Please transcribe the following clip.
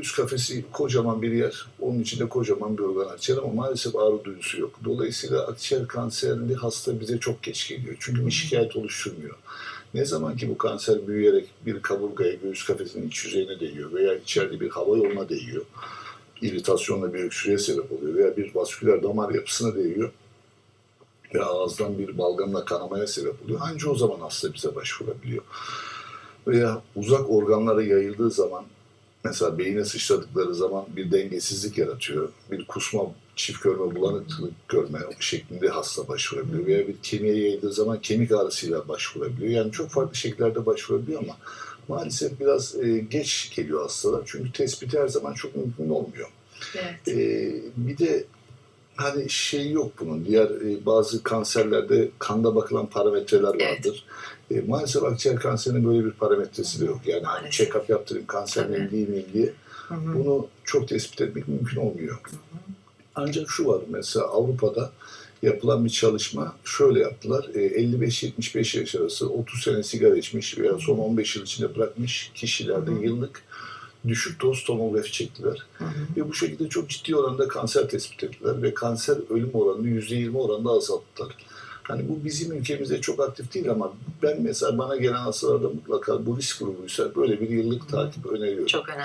göğüs kafesi kocaman bir yer. Onun içinde kocaman bir organ akciğer ama maalesef ağrı duyusu yok. Dolayısıyla akciğer kanserli hasta bize çok geç geliyor. Çünkü bir şikayet oluşturmuyor. Ne zaman ki bu kanser büyüyerek bir kaburgaya, göğüs kafesinin iç yüzeyine değiyor veya içeride bir hava yoluna değiyor, iritasyonla bir öksürüğe sebep oluyor veya bir vasküler damar yapısına değiyor ve ağızdan bir balgamla kanamaya sebep oluyor. Anca o zaman hasta bize başvurabiliyor. Veya uzak organlara yayıldığı zaman mesela beyine sıçradıkları zaman bir dengesizlik yaratıyor. Bir kusma, çift görme, bulanıklık görme şeklinde hasta başvurabiliyor. Veya bir kemiğe yayıldığı zaman kemik ağrısıyla başvurabiliyor. Yani çok farklı şekillerde başvurabiliyor ama maalesef biraz e, geç geliyor hastalar. Çünkü tespiti her zaman çok mümkün olmuyor. Evet. Ee, bir de hani şey yok bunun. Diğer e, bazı kanserlerde kanda bakılan parametreler Evet. vardır. E, maalesef akciğer kanserinin böyle bir parametresi de yok. Yani hani check-up yaptırayım kanser miyim değil miyim diye. Hı hı. Bunu çok tespit etmek mümkün olmuyor. Ancak şu var mesela Avrupa'da yapılan bir çalışma şöyle yaptılar. E, 55-75 yaş arası 30 sene sigara içmiş veya son 15 yıl içinde bırakmış kişilerde Hı hı. yıllık düşük doz tomografi çektiler. Hı hı. Ve bu şekilde çok ciddi oranda kanser tespit ettiler ve kanser ölüm oranını %20 oranda azalttılar. Hani bu bizim ülkemizde çok aktif değil ama ben mesela bana gelen hastalarda mutlaka bu risk grubuysa böyle bir yıllık takip öneriyorum. Çok önemli.